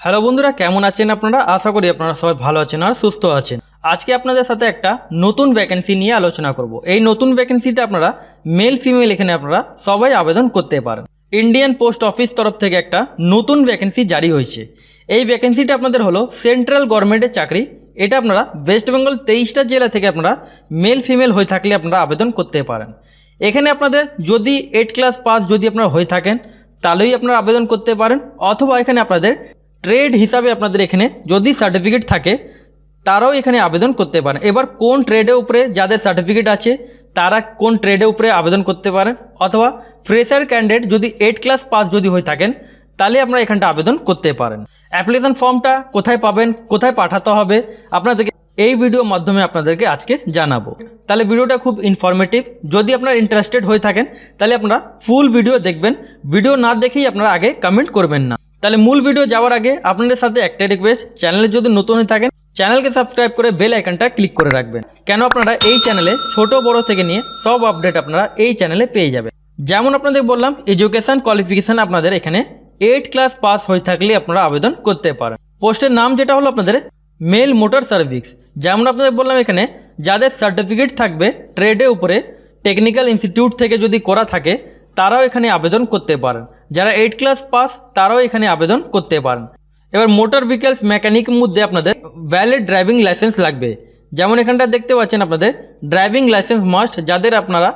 Hello বন্ধুরা, কেমন আছেন আপনারা? আশা করি আপনারা সবাই ভালো আছেন আর সুস্থ আছেন। আজকে আপনাদের সাথে একটা নতুন ভ্যাকেন্সি নিয়ে আলোচনা করব। এই নতুন ভ্যাকেন্সিটা আপনারা মেল ফিমেল এখানে আপনারা সবাই আবেদন করতে পারেন। ইন্ডিয়ান পোস্ট অফিস তরফ থেকে একটা নতুন ভ্যাকেন্সি জারি হয়েছে। এই ভ্যাকেন্সিটা আপনাদের হলো সেন্ট্রাল গভর্নমেন্টের চাকরি। এটা আপনারা ওয়েস্ট বেঙ্গল তেইশটা জেলা থেকে আপনারা মেল ফিমেল হয়ে থাকলে আপনারা আবেদন করতে পারেন। এখানে আপনাদের যদি এইট ক্লাস পাস যদি আপনারা হয়ে থাকেন, তাহলেই আপনারা আবেদন করতে পারেন। অথবা এখানে আপনাদের ট্রেড হিসাবে আপনাদের এখানে যদি সার্টিফিকেট থাকে, তারাও এখানে আবেদন করতে পারেন। এবার কোন ট্রেডের উপরে যাদের সার্টিফিকেট আছে, তারা কোন ট্রেডের উপরে আবেদন করতে পারেন? অথবা ফ্রেশার ক্যান্ডিডেট যদি এইট ক্লাস পাস যদি হয়ে থাকেন, তাহলে আপনারা এখানটা আবেদন করতে পারেন। অ্যাপ্লিকেশন ফর্মটা কোথায় পাবেন, কোথায় পাঠাতে হবে, আপনাদেরকে এই ভিডিওর মাধ্যমে আপনাদেরকে আজকে জানাব। তাহলে ভিডিওটা খুব ইনফরমেটিভ যদি আপনারা ইন্টারেস্টেড হয়ে থাকেন, তাহলে আপনারা ফুল ভিডিও দেখবেন। ভিডিও না দেখেই আপনারা আগে কমেন্ট করবেন না। তাহলে মূল ভিডিও যাওয়ার আগে আপনাদের সাথে একটাই রিকোয়েস্ট চ্যানেলে যদি নতুন হয়ে থাকেন চ্যানেলকে সাবস্ক্রাইব করে বেল আইকনটা ক্লিক করে রাখবেন। কেন আপনারা এই চ্যানেলে ছোট বড় থেকে নিয়ে সব আপডেট আপনারা এই চ্যানেলে পেয়ে যাবেন। যেমন আপনাদের বললাম এডুকেশন কোয়ালিফিকেশান আপনাদের এখানে এইট ক্লাস পাস হয়ে থাকলে আপনারা আবেদন করতে পারেন। পোস্টের নাম যেটা হলো আপনাদের মেল মোটর সার্ভিস যেমন আপনাদের বললাম এখানে, যাদের সার্টিফিকেট থাকবে ট্রেডের উপরে টেকনিক্যাল ইনস্টিটিউট থেকে যদি করা থাকে, তারাও এখানে আবেদন করতে পারেন। যারা এইট ক্লাস পাস তারাও এখানে আবেদন করতে পারেন। এবার মোটর ভেহিকেলস মেকানিক মধ্যে আপনাদের ভ্যালিড ড্রাইভিং লাইসেন্স লাগবে। যেমন এখানটা দেখতে পাচ্ছেন আপনাদের ড্রাইভিং লাইসেন্স মাস্ট যাদের আপনারা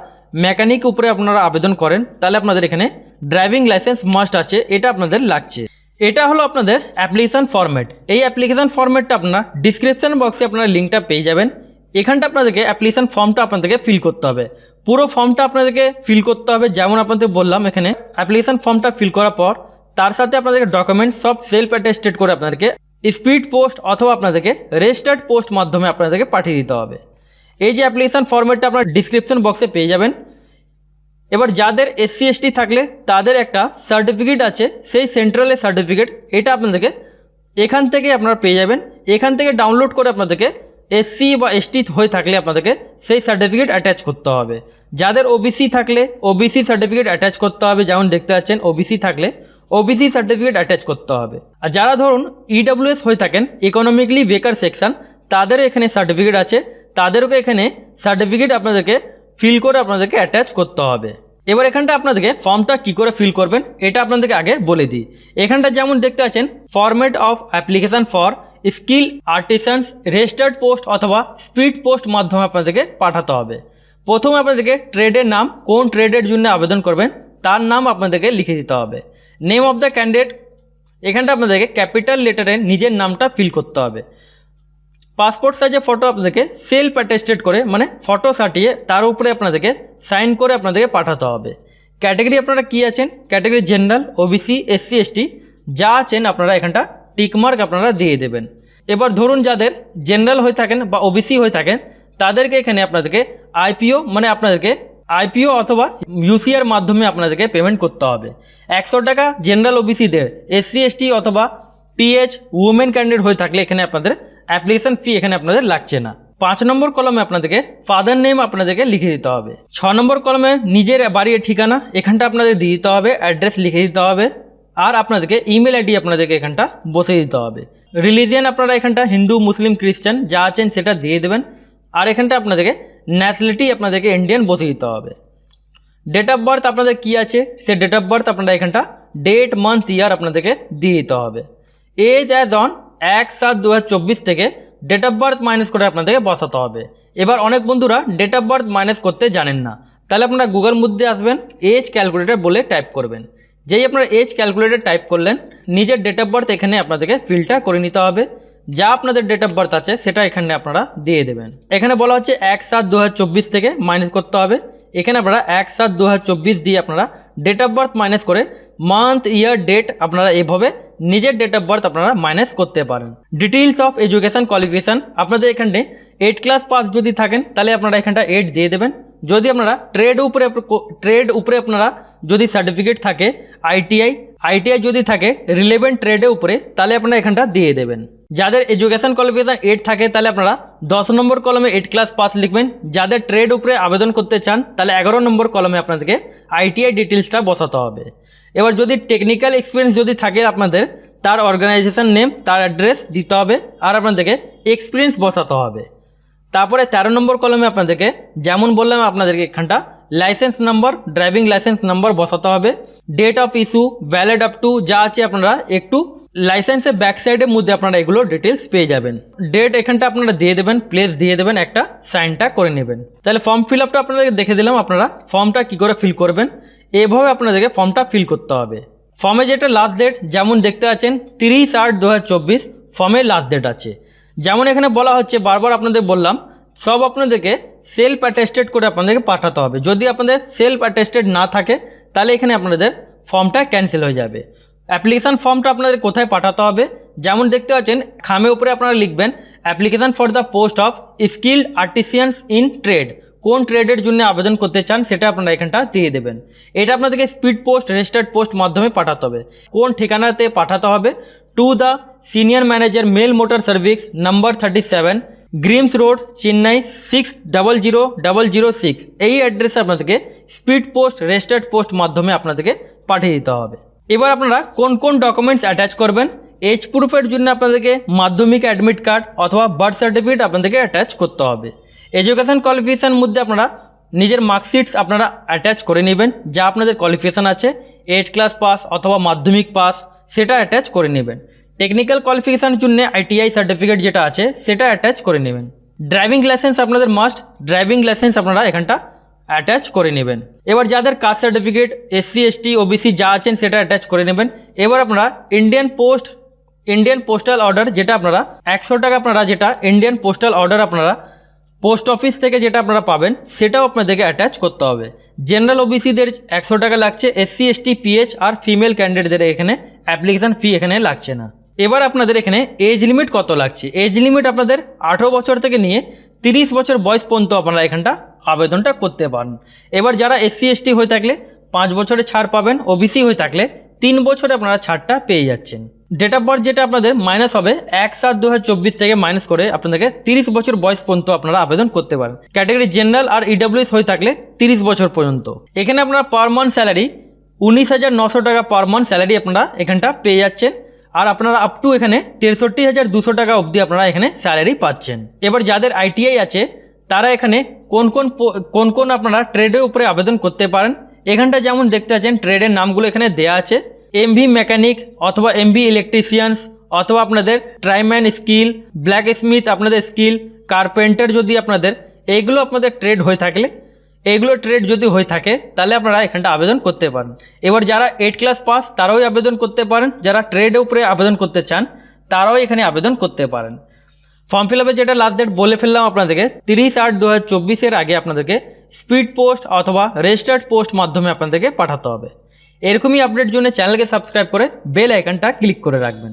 মেকানিক উপরে আপনারা আবেদন করেন, তাহলে আপনাদের এখানে ড্রাইভিং লাইসেন্স মাস্ট আছে, এটা আপনাদের লাগছে। এটা হলো আপনাদের অ্যাপ্লিকেশান ফরম্যাট এই অ্যাপ্লিকেশান ফরম্যাটটা আপনার ডিসক্রিপশন বক্সে আপনারা লিঙ্কটা পেয়ে যাবেন। এখানটা আপনাদেরকে অ্যাপ্লিকেশান ফর্মটা আপনাদেরকে ফিল করতে হবে। পুরো ফর্মটা আপনাদেরকে ফিল করতে হবে, যেমন আপনাদের বললাম এখানে। অ্যাপ্লিকেশান ফর্মটা ফিল করার পর, তার সাথে আপনাদেরকে ডকুমেন্টস সব সেলফ অ্যাটেস্টেড করে আপনাদেরকে স্পিড পোস্ট অথবা আপনাদেরকে রেজিস্টার্ড পোস্ট মাধ্যমে আপনাদেরকে পাঠিয়ে দিতে হবে। এই যে অ্যাপ্লিকেশান ফর্মেটটা আপনার ডিসক্রিপশন বক্সে পেয়ে যাবেন। এবার যাদের এসসি এসটি থাকলে, তাদের একটা সার্টিফিকেট আছে, সেই সেন্ট্রালের সার্টিফিকেট এটা আপনাদেরকে এখান থেকে আপনারা পেয়ে যাবেন। এখান থেকে ডাউনলোড করে আপনাদেরকে এসসি বা এসটি হয়ে থাকলে আপনাদেরকে সেই সার্টিফিকেট অ্যাটাচ করতে হবে। যাদের ওবিসি থাকলে ওবিসি সার্টিফিকেট অ্যাটাচ করতে হবে। যেমন দেখতে পাচ্ছেন ওবিসি থাকলে ওবিসি সার্টিফিকেট অ্যাটাচ করতে হবে। আর যারা ধরুন ইডাব্লিউএস হয়ে থাকেন ইকোনমিকলি বেকার সেকশন তাদেরও এখানে সার্টিফিকেট আছে। তাদেরকে এখানে সার্টিফিকেট আপনাদেরকে ফিল করে আপনাদেরকে অ্যাটাচ করতে হবে। এবার এখানটা আপনাদেরকে ফর্মটা কি করে ফিল করবেন, এটা আপনাদেরকে আগে বলে দিই। এখানটা যেমন দেখতে পাচ্ছেন format of application for skill artisans registered post অথবা স্পিড পোস্ট মাধ্যমে আপনাদেরকে পাঠাতে হবে। প্রথমে আপনাদেরকে ট্রেডের নাম, কোন ট্রেডের জন্য আবেদন করবেন, তার নাম আপনাদেরকে লিখে দিতে হবে। নেম অফ দ্য ক্যান্ডিডেট এখানটা আপনাদেরকে ক্যাপিটাল লেটারে নিজের নামটা ফিল করতে হবে। পাসপোর্ট সাইজের ফটো আপনাদেরকে সেলফ অ্যাটেস্টেড করে মানে ফটো সাটিয়ে তার উপরে আপনাদেরকে সাইন করে আপনাদেরকে পাঠাতে হবে। ক্যাটাগরি আপনারা কী আছেন? Category general OBC SC ST যা আছেন আপনারা এখানটা টিকমার্ক আপনারা দিয়ে দেবেন। এবার ধরুন যাদের জেনারেল হয়ে থাকেন বা ওবিসি হয়ে থাকেন, তাদেরকে এখানে আপনাদেরকে আইপিও মানে আপনাদেরকে আইপিও অথবা ইউসিআর মাধ্যমে আপনাদেরকে পেমেন্ট করতে হবে। একশো টাকা জেনারেল ওবিসিদের এসসি এসটি অথবা পিএইচ উমেন ক্যান্ডিডেট হয়ে থাকলে এখানে আপনাদের অ্যাপ্লিকেশন ফি এখানে আপনাদের লাগছে না। পাঁচ নম্বর কলমে আপনাদেরকে ফাদার নেম আপনাদেরকে লিখে দিতে হবে। ছ নম্বর কলমে নিজের বাড়ির ঠিকানা এখানটা আপনাদের দিয়ে দিতে হবে অ্যাড্রেস লিখে দিতে হবে, আর আপনাদেরকে ইমেল আইডি আপনাদেরকে এখানটা বসে দিতে হবে। রিলিজিয়ান আপনারা এখানটা হিন্দু, মুসলিম, খ্রিস্টান, যা আছেন সেটা দিয়ে দেবেন, আর এখানটা আপনাদেরকে ন্যাশনালিটি আপনাদেরকে ইন্ডিয়ান বসে দিতে হবে। ডেট অফ বার্থ আপনাদের কী আছে? সে ডেট অফ বার্থ আপনারা এখানটা ডেট মান্থ ইয়ার আপনাদেরকে দিয়ে দিতে হবে। এজ অ্যাজ অন এক সাত দু থেকে ডেট অফ বার্থ মাইনাস করে আপনাদেরকে বসাতে হবে। এবার অনেক বন্ধুরা ডেট অফ বার্থ মাইনাস করতে জানেন না। তাহলে আপনারা গুগল মধ্যে আসবেন এজ ক্যালকুলেটর বলে টাইপ করবেন। যেই আপনার এজ ক্যালকুলেটর টাইপ করলেন, নিজের ডেট অফ বার্থ এখানে আপনাদেরকে ফিলটা করে নিতে হবে। যা আপনাদের ডেট অফ বার্থ আছে, সেটা এখানে আপনারা দিয়ে দেবেন। এখানে বলা হচ্ছে এক সাত দু থেকে মাইনাস করতে হবে। এখানে আপনারা এক সাত দু দিয়ে আপনারা ডেট অফ বার্থ মাইনাস করে মান্থ ইয়ার ডেট আপনারা এভাবে নিজের ডেট অফ বার্থ আপনারা মাইনাস করতে পারেন। ডিটেইলস অফ এডুকেশন কোয়ালিফিকেশান আপনাদের এখানে এইট ক্লাস পাস যদি থাকেন, তাহলে আপনারা এখানটা এইট দিয়ে দেবেন। যদি আপনারা ট্রেড উপরে ট্রেড উপরে আপনারা যদি সার্টিফিকেট থাকে আইটিআই আইটিআই যদি থাকে রিলেভেন্ট ট্রেডের উপরে, তাহলে আপনারা এখানটা দিয়ে দেবেন। যাদের এডুকেশন কোয়ালিফিকেশান এইট থাকে, তাহলে আপনারা দশ নম্বর কলমে এইট ক্লাস পাস লিখবেন। যাদের ট্রেড উপরে আবেদন করতে চান, তাহলে এগারো নম্বর কলমে আপনাদেরকে আইটিআই ডিটেলসটা বসাতে হবে। এবার যদি টেকনিক্যাল এক্সপিরিয়েন্স যদি থাকে আপনাদের, তার অর্গানাইজেশন নেম তার অ্যাড্রেস দিতে হবে, আর আপনাদেরকে এক্সপিরিয়েন্স বসাতে হবে। তারপরে তেরো নম্বর কলমে আপনাদেরকে যেমন বললাম, আপনাদেরকে এখানটা licence number driving licence number বসাতে হবে। Date of issue valid up to যা আছে আপনারা একটু লাইসেন্সের ব্যাক সাইডের মধ্যে আপনারা এগুলো ডিটেলস পেয়ে যাবেন। ডেট এখানটা আপনারা দিয়ে দেবেন প্লেস দিয়ে দেবেন, একটা সাইনটা করে নেবেন। তাহলে ফর্ম ফিল আপটা আপনাদেরকে দেখে দিলাম আপনারা ফর্মটা কী করে ফিল করবেন? এভাবে আপনাদেরকে ফর্মটা ফিল করতে হবে। ফর্মে যেটা লাস্ট ডেট যেমন দেখতে পাচ্ছেন, তিরিশ আট দু ফর্মের লাস্ট ডেট আছে। যেমন এখানে বলা হচ্ছে, বারবার আপনাদের বললাম, সব আপনাদেরকে সেলফ অ্যাটেস্টেড করে আপনাদেরকে পাঠাতে হবে। যদি আপনাদের সেলফ অ্যাটেস্টেড না থাকে, তাহলে এখানে আপনাদের ফর্মটা ক্যান্সেল হয়ে যাবে। অ্যাপ্লিকেশান ফর্মটা আপনাদের কোথায় পাঠাতে হবে? যেমন দেখতে পাচ্ছেন, খামে উপরে আপনারা লিখবেন application for the post of skilled artisans in trade কোন ট্রেডের জন্য আবেদন করতে চান, সেটা আপনারা এখানটা দিয়ে দেবেন। এটা আপনাদেরকে স্পিড পোস্ট রেজিস্টার্ড পোস্ট মাধ্যমে পাঠাতে হবে। কোন ঠিকানাতে পাঠাতে হবে? To the senior manager mail motor service number thirty seven Grimes road Chennai six double zero double zero six এই অ্যাড্রেসে আপনাদেরকে স্পিড পোস্ট রেজিস্টার্ড পোস্ট মাধ্যমে আপনাদেরকে পাঠিয়ে দিতে হবে। এবার আপনারা কোন কোন ডকুমেন্টস অ্যাটাচ করবেন? এজ প্রুফের জন্য আপনাদেরকে মাধ্যমিক অ্যাডমিট কার্ড অথবা বার্থ সার্টিফিকেট আপনাদেরকে অ্যাটাচ করতে হবে। এডুকেশন কোয়ালিফিকেশান মধ্যে আপনারা নিজের মার্কশিটস আপনারা অ্যাটাচ করে নেবেন, যা আপনাদের কোয়ালিফিকেশান আছে। এইট ক্লাস পাস অথবা মাধ্যমিক পাস সেটা অ্যাটাচ করে নেবেন। টেকনিক্যাল কোয়ালিফিকেশানের জন্য আইটিআই সার্টিফিকেট যেটা আছে, সেটা অ্যাটাচ করে নেবেন। ড্রাইভিং লাইসেন্স আপনাদের মাস্ট ড্রাইভিং লাইসেন্স আপনারা এখানটা অ্যাটাচ করে নেবেন। এবার যাদের caste certificate SC ST OBC যা আছেন সেটা অ্যাটাচ করে নেবেন। এবার আপনারা Indian post Indian postal order যেটা আপনারা, একশো টাকা আপনারা যেটা ইন্ডিয়ান পোস্টাল অর্ডার আপনারা পোস্ট অফিস থেকে যেটা আপনারা পাবেন, সেটাও আপনাদেরকে অ্যাটাচ করতে হবে। জেনারেল ওবিসিদের একশো টাকা লাগছে এসসি এসটি পিএইচ আর ফিমেল ক্যান্ডিডেটদের এখানে অ্যাপ্লিকেশান ফি এখানে লাগছে না। এবার আপনাদের এখানে এজ লিমিট কত লাগছে? এজ লিমিট আপনাদের আঠেরো বছর থেকে নিয়ে তিরিশ বছর বয়স পর্যন্ত আপনারা এখানটা আবেদনটা করতে পারেন। এবার যারা এসসি এসটি হয়ে থাকলে, পাঁচ বছরে ছাড় পাবেন। ওবিসি হয়ে থাকলে, তিন বছরে আপনারা ছাড়টা পেয়ে যাচ্ছেন। ডেট অফ বার্থ যেটা আপনাদের মাইনাস হবে, এক সাত দু থেকে মাইনাস করে আপনাদেরকে তিরিশ বছর বয়স পর্যন্ত আপনারা আবেদন করতে পারেন। ক্যাটাগরি জেনারেল আর ইডাব্লিউএস হয়ে থাকলে তিরিশ বছর পর্যন্ত। এখানে আপনারা পার মান্থ স্যালারি উনিশ হাজার নশো টাকা পার মান্থ স্যালারি আপনারা এখানটা পেয়ে যাচ্ছেন। আর আপনারা আপ টু এখানে তেষট্টি হাজার দুশো টাকা অবধি আপনারা এখানে স্যালারি পাচ্ছেন। এবার যাদের আইটিআই আছে তারা এখানে কোন কোন কোন কোন আপনারা ট্রেডের উপরে আবেদন করতে পারেন। এখানটা যেমন দেখতে পাচ্ছেন ট্রেডের নামগুলো এখানে দেয়া আছে। এমভি মেকানিক অথবা এমভি ইলেকট্রিশিয়ানস অথবা আপনাদের ট্রাইম্যান স্কিল ব্ল্যাক স্মিথ আপনাদের স্কিল কার্পেন্টার যদি আপনাদের এইগুলো আপনাদের ট্রেড হয়ে থাকলে, এইগুলো ট্রেড যদি হয়ে থাকে, তাহলে আপনারা এখানটা আবেদন করতে পারেন। এবার যারা এইট ক্লাস পাস তারাও আবেদন করতে পারেন। যারা ট্রেডের উপরে আবেদন করতে চান, তারাও এখানে আবেদন করতে পারেন। ফর্ম ফিল আপে যেটা লাস্ট ডেট বলে ফেললাম আপনাদেরকে, তিরিশ আট দু হাজার আগে আপনাদেরকে স্পিড পোস্ট অথবা রেজিস্টার্ড পোস্ট মাধ্যমে আপনাদেরকে পাঠাতে হবে। এরকমই আপডেট জন্য চ্যানেলকে সাবস্ক্রাইব করে বেল আইকনটা ক্লিক করে রাখবেন।